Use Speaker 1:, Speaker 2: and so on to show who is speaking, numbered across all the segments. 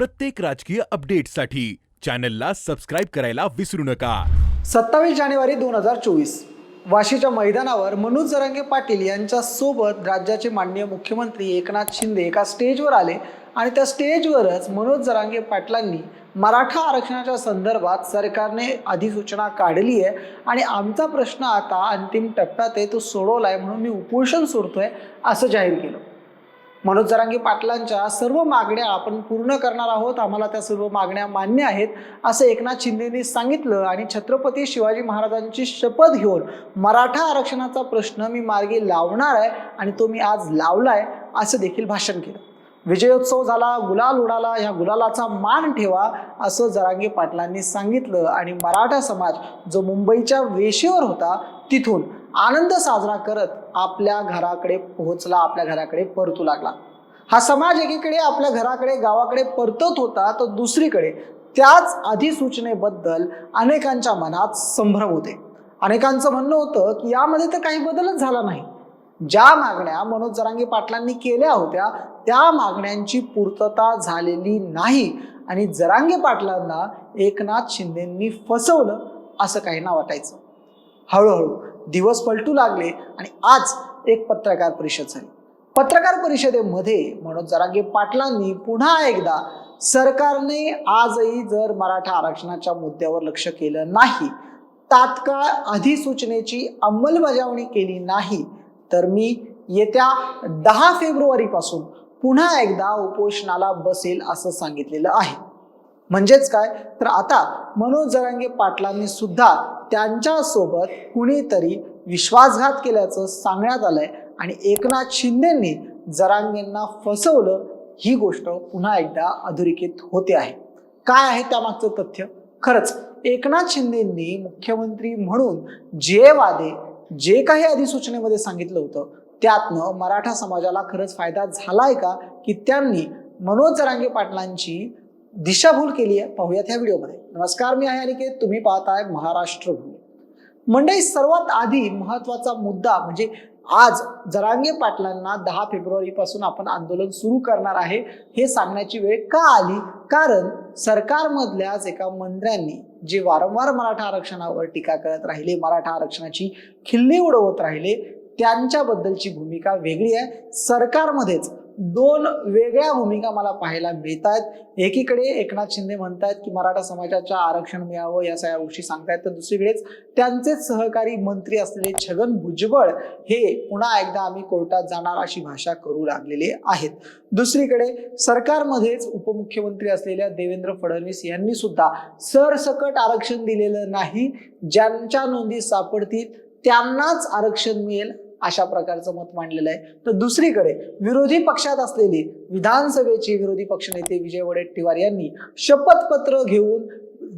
Speaker 1: प्रत्येक राजकीय अपडेटसाठी चॅनलला सबस्क्राईब करायला विसरू नका.
Speaker 2: सत्तावीस जानेवारी दोन हजार चोवीस. वाशीच्या मैदानावर मनोज जरांगे पाटील यांच्या सोबत राज्याचे माननीय मुख्यमंत्री एकनाथ शिंदे एका स्टेजवर आले आणि त्या स्टेजवरच मनोज जरांगे पाटलांनी मराठा आरक्षणाच्या संदर्भात सरकारने अधिसूचना काढली आहे आणि आमचा प्रश्न आता अंतिम टप्प्यात आहे तो सोडवला आहे म्हणून मी उपोषण सोडतोय असं जाहीर केलं. मनोज जरांगी पाटलांच्या सर्व मागण्या आपण पूर्ण करणार आहोत. आम्हाला त्या सर्व मागण्या मान्य आहेत असं एकनाथ शिंदेनी सांगितलं आणि छत्रपती शिवाजी महाराजांची शपथ घेऊन मराठा आरक्षणाचा प्रश्न मी मार्गी लावणार आहे आणि तो मी आज लावलाय असं देखील भाषण केलं. विजयोत्सव झाला गुलाल उडाला ह्या गुलालाचा मान ठेवा असं जरांगे पाटलांनी सांगितलं. आणि मराठा समाज जो मुंबईच्या वेशीवर होता तिथून आनंद साजरा करत आपल्या घराकडे पोहोचला आपल्या घराकडे परतू लागला. हा समाज एकीकडे आपल्या घराकडे गावाकडे परतत होता तर दुसरीकडे त्याच अधिसूचनेबद्दल अनेकांच्या मनात संभ्रम होते. अनेकांचं म्हणणं होतं की यामध्ये तर काही बदलच झाला नाही. ज्या मागण्या मनोज जरांगे पाटलांनी केल्या होत्या त्या मागण्यांची पूर्तता झालेली नाही. आणि जरांगे पाटलांना एकनाथ शिंदेंनी फसवलं असं काहींना वाटायचं. हळूहळू दिवस पलटू लागले आणि आज एक पत्रकार परिषद झाली. पत्रकार परिषदेमध्ये मनोज जरांगे पाटलांनी पुन्हा एकदा सरकारने आजही जर मराठा आरक्षणाच्या मुद्द्यावर लक्ष केलं नाही तात्काळ अधिसूचनेची अंमलबजावणी केली नाही तर मी येत्या दहा फेब्रुवारीपासून पुन्हा एकदा उपोषणाला बसेल असं सांगितलेलं आहे. म्हणजेच काय? तर आता मनोज जरांगे पाटलांनी सुद्धा त्यांच्यासोबत कुणीतरी विश्वासघात केल्याचं सांगण्यात आलंय आणि एकनाथ शिंदेंनी जरांगेंना फसवलं ही गोष्ट पुन्हा एकदा अधोरेखित होते आहे. काय आहे त्यामागचं तथ्य? खरंच एकनाथ शिंदेंनी मुख्यमंत्री म्हणून जे वादे जे काही अधिसूचनेमध्ये सांगितलं होतं त्यातनं मराठा समाजाला खरंच फायदा झालाय का? की त्यांनी मनोज जरांगे पाटलांची दिशाभूल केली आहे. पाहूयात ह्या व्हिडिओमध्ये. नमस्कार मी आहे अनिकेत. तुम्ही पाहताय महाराष्ट्र भूमी मंडळी सर्वात आधी महत्त्वाचा मुद्दा म्हणजे आज जरांगे पाटलांना दहा फेब्रुवारी पासून आपण आंदोलन सुरू करणार आहे. हे सांगण्याची वेळ का आली? कारण सरकारमधल्याच एका मंत्र्यांनी जे वारंवार मराठा आरक्षणावर टीका करत राहिले मराठा आरक्षणाची खिल्ली उडवत राहिले त्यांच्याबद्दलची भूमिका वेगळी आहे. सरकारमध्येच दोन वेगळ्या भूमिका मला पाहायला मिळत आहेत एकीकडे एकनाथ शिंदे म्हणतायत की मराठा समाजाच्या आरक्षण मिळावं या सगळ्या गोष्टी सांगतायत. तर दुसरीकडेच त्यांचेच सहकारी मंत्री असलेले छगन भुजबळ हे पुन्हा एकदा आम्ही कोर्टात जाणार अशी भाषा करू लागलेले आहेत. दुसरीकडे सरकारमध्येच उपमुख्यमंत्री असलेल्या देवेंद्र फडणवीस यांनी सुद्धा सरसकट आरक्षण दिलेलं नाही. ज्यांच्या नोंदी सापडतील त्यांनाच आरक्षण मिळेल. अशा प्रकारचं मत मांडलेलं आहे. तर दुसरीकडे विरोधी पक्षात असलेली विधानसभेचे विरोधी पक्षनेते विजय वडेट्टीवार यांनी शपथपत्र घेऊन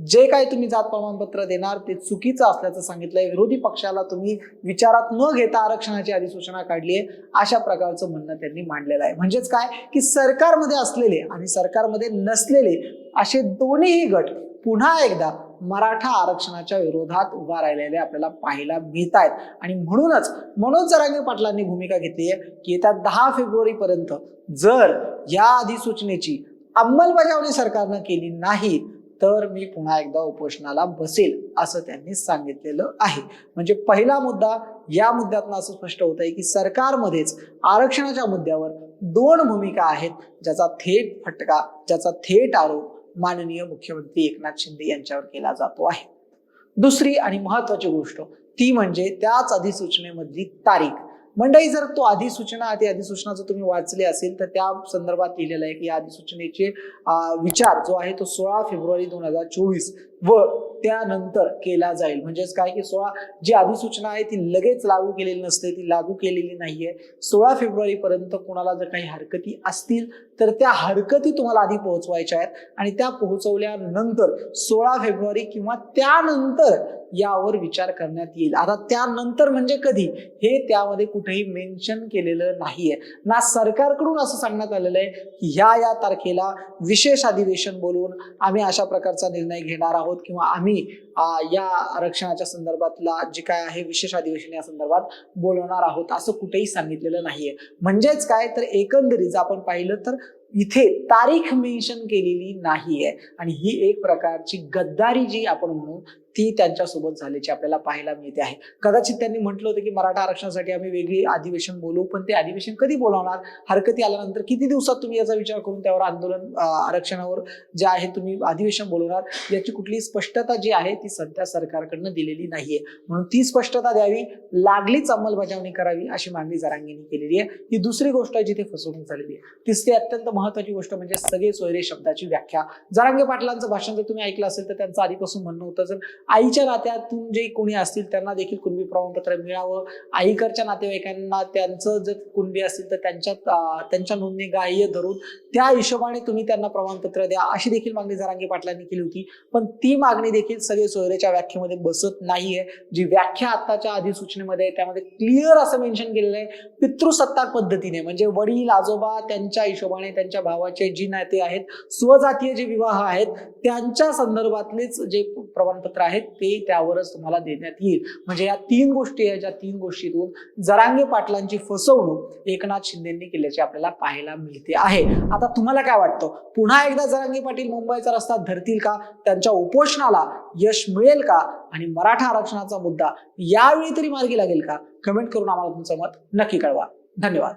Speaker 2: जे काय तुम्ही जात प्रमाणपत्र देणार ते चुकीचं असल्याचं सांगितलंय. विरोधी पक्षाला तुम्ही विचारात न घेता आरक्षणाची अधिसूचना काढली आहे अशा प्रकारचं म्हणणं त्यांनी मांडलेलं आहे. म्हणजेच काय? की सरकारमध्ये असलेले आणि सरकारमध्ये नसलेले असे दोन्हीही गट पुन्हा एकदा मराठा आरक्षणाच्या विरोधात उभा राहिलेले आपल्याला पाहायला मिळत आहेत आणि म्हणूनच मनोज जरांगे पाटलांनी भूमिका घेतली आहे की येत्या दहा फेब्रुवारी पर्यंत जर या अधिसूचनेची अंमलबजावणी सरकारनं केली नाही तर मी पुन्हा एकदा उपोषणाला बसेल असं त्यांनी सांगितलेलं आहे. म्हणजे पहिला मुद्दा या मुद्द्यातनं असं स्पष्ट होत आहे की सरकारमध्येच आरक्षणाच्या मुद्द्यावर दोन भूमिका आहेत ज्याचा थेट फटका ज्याचा थेट आरोप माननीय मुख्यमंत्री एकनाथ शिंदे यांच्यावर केला जातो आहे. दुसरी आणि महत्वाची गोष्ट ती म्हणजे त्याच अधिसूचनेमधली तारीख. मंडळी जर तो अधिसूचना आधी अधिसूचना जर तुम्ही वाचली असेल तर त्या संदर्भात लिहिलेलं आहे की या अधिसूचनेचे विचार जो आहे तो सोळा फेब्रुवारी दोन हजार चोवीस व त्यानंतर केला जाईल. म्हणजेच काय की सोळा जी अधिसूचना आहे ती लगेच लागू केलेली नसते ती लागू केलेली नाहीये. सोळा फेब्रुवारी पर्यंत कोणाला जर काही हरकती असतील तर त्या हरकती तुम्हाला आधी पोहोचवायच्या आहेत. आणि त्या पोहोचवल्यानंतर सोळा फेब्रुवारी किंवा त्यानंतर यावर विचार करण्यात येईल. आता त्यानंतर म्हणजे कधी? हे त्यामध्ये कुठेही मेन्शन केलेलं नाहीये. ना सरकारकडून असं सांगण्यात आलेलं आहे की ह्या या तारखेला विशेष अधिवेशन बोलवून आम्ही अशा प्रकारचा निर्णय घेणार आहोत. किंवा आम्ही या आरक्षणाच्या संदर्भातला जे काय आहे विशेष अधिवेशन या संदर्भात बोलवणार आहोत असं कुठेही सांगितलेलं नाहीये. म्हणजेच काय? तर एकंदरीत जर आपण पाहिलं तर इथे तारीख मेन्शन केलेली नाहीये. आणि ही एक प्रकारची गद्दारी जी आपण म्हणू ती त्यांच्यासोबत झाल्याची आपल्याला पाहायला मिळते आहे. कदाचित त्यांनी म्हटलं होतं की मराठा आरक्षणासाठी आम्ही वेगळी अधिवेशन बोलू पण ते अधिवेशन कधी बोलावणार? हरकती आल्यानंतर किती दिवसात तुम्ही याचा विचार करून त्यावर आंदोलन आरक्षणावर जे आहे तुम्ही अधिवेशन बोलवणार? याची कुठली स्पष्टता जी आहे ती सध्या सरकारकडनं दिलेली नाहीये. म्हणून ती स्पष्टता द्यावी लागलीच अंमलबजावणी करावी अशी मागणी जरांगींनी केलेली आहे. ही दुसरी गोष्ट आहे जिथे फसवणूक झालेली आहे. तिसरी अत्यंत महत्वाची गोष्ट म्हणजे सगळे सोयरे शब्दाची व्याख्या. जरांगे पाटलांचं भाषण जर तुम्ही ऐकलं असेल तर त्यांचं आधीपासून म्हणणं होतं जर आईच्या नात्यातून जे कोणी असतील त्यांना देखील कुणबी प्रमाणपत्र मिळावं. आईकडच्या नातेवाईकांना त्यांचं जर कुणबी असतील तर त्यांच्या त्यांच्या नोंदणी ग्राह्य धरून त्या हिशोबाने तुम्ही त्यांना प्रमाणपत्र द्या अशी देखील मागणी जरांगे पाटलांनी केली होती. पण ती मागणी देखील सगळे सोयरेच्या व्याख्येमध्ये बसत नाहीये. जी व्याख्या आताच्या अधिसूचनेमध्ये त्यामध्ये क्लिअर असं मेन्शन केलेलं आहे पितृसत्ताक पद्धतीने. म्हणजे वडील आजोबा त्यांच्या हिशोबाने त्यांच्या भावाचे जी नाते आहेत स्वजातीय जे विवाह आहेत त्यांच्या संदर्भातलेच जे प्रमाणपत्र आहेत ते त्यावरच तुम्हाला देण्यात येईल. म्हणजे या तीन गोष्टी आहेत ज्या तीन गोष्टीतून जरांगे पाटलांची फसवणूक एकनाथ शिंदेंनी केल्याची आपल्याला पाहायला मिळते आहे. आता तुम्हाला काय वाटतं? पुन्हा एकदा जरांगे पाटील मुंबईचा रस्ता धरतील का? त्यांच्या उपोषणाला यश मिळेल का? आणि मराठा आरक्षणाचा मुद्दा यावेळी तरी मार्गी लागेल का? कमेंट करून आम्हाला तुमचं मत नक्की कळवा. धन्यवाद.